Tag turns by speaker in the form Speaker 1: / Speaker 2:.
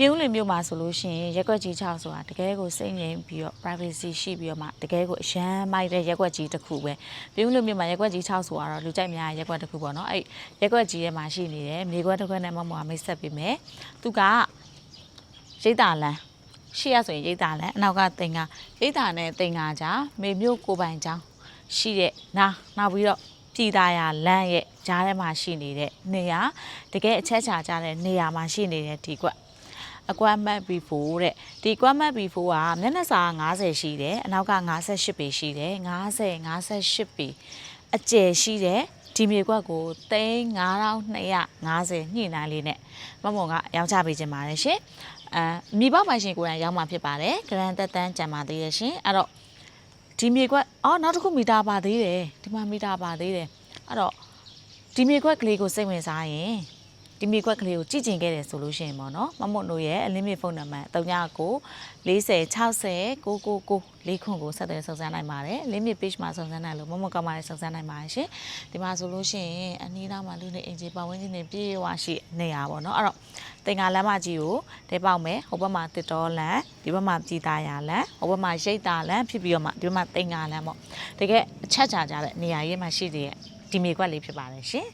Speaker 1: ပြည်ဦးလွင်မြို့မှာဆိုလို့ရှိရင်ရက်ွက်ကြီး6ဆိုတာတကယ်ကိုစိတ်ငြိမ်ပြီးတော့ privacy ရှိပြီးတော့မှတကယ်ကိုအရန်မိုက်တဲ့ရက်ွက်ကြီးတစ်ခုပဲပြည်ဦးလွင်မြို့မှာရက်ွက်ကြီး6ဆိုတော့လူကြိုက်များရက်ွက်တစ်ခုပေါ့နော်အဲ့ရက်ွက်ကြီးထဲမှာရှိနေတယ်မြေခွက်တစ်ခွက်နဲ့မမွာမိတ်ဆက်ပေးမယ်သူကရိတ်တာလန်ရှေ့ရဆိုရင်ရိတ်တာလန်အနောက်ကတင်ကရိတ်တာနဲ့တင်ကကြားမေမြို့ကိုပိုင်ချောင်းရှိတဲ့နာနောက်ပြီးတော့ပြည်သားရလမ်းရဲ့ကြားထဲမှာရှိနေတဲ့နေရာတကယ်အချက်ချာကြတဲ့နေရာမှာရှိနေတဲ့ဒီကွက် အကွမ်းမတ်ဘီဖိုတဲ့ဒီကွမ်းမတ်ဘီဖိုကမျက်နှာစာ90ရှိတယ်အနောက်က58ပေရှိတယ်90 58ပေအကျယ်ရှိတယ်ဒီမြေကွက်ကို3250ညှိနှိုင်းလေးနဲ့မမုံကရောင်းချပေးခြင်းပါတယ်ရှင်အဲမိဘပိုင်ရှင်ကိုယ်တိုင်ရောင်းမှာဖြစ်ပါတယ်ဂရန်တက်တန်းကြံပါသေးတယ်ရှင်အဲ့တော့ဒီမြေကွက်အော်နောက်တစ်ခုမီတာပါသေးတယ်ဒီမှာမီတာပါသေးတယ်အဲ့တော့ဒီမြေကွက်ကလေးကိုစိတ်ဝင်စားရင် ဒီမီကွက်ကလေးကိုကြည့်ကျင်ခဲ့တယ်ဆိုလို့ရှိရင်ပေါ့နော်မမွတ်တို့ရဲ့အလင်းမြဖုန်းနံပါတ်39 40 60 999လေးခွန်ကိုဆက်သွယ်စုံစမ်းနိုင်ပါတယ်လင်းမြ page မှာစုံစမ်းနိုင်လို့မမွတ်ကမှလည်းစုံစမ်းနိုင်ပါတယ်ရှင်ဒီမှာဆိုလို့ရှိရင်အနီးနားမှာလူနေအင်ဂျီပတ်ဝန်းကျင်တွေပြည့်ဝရှိနေရပါတော့အဲ့တော့တင်္ဂါလမ်းမကြီးကိုတဲပေါက်မယ်ဟိုဘက်မှာတစ်တော်လမ်းဒီဘက်မှာပြည်သားရလမ်းဟိုဘက်မှာရိတ်တာလမ်းဖြစ်ပြီးတော့မှဒီဘက်မှာတင်္ဂါလမ်းပေါ့တကယ်အချက်ချာကြတဲ့နေရာရေးမှာရှိတဲ့ဒီမြေကွက်လေးဖြစ်ပါတယ်ရှင်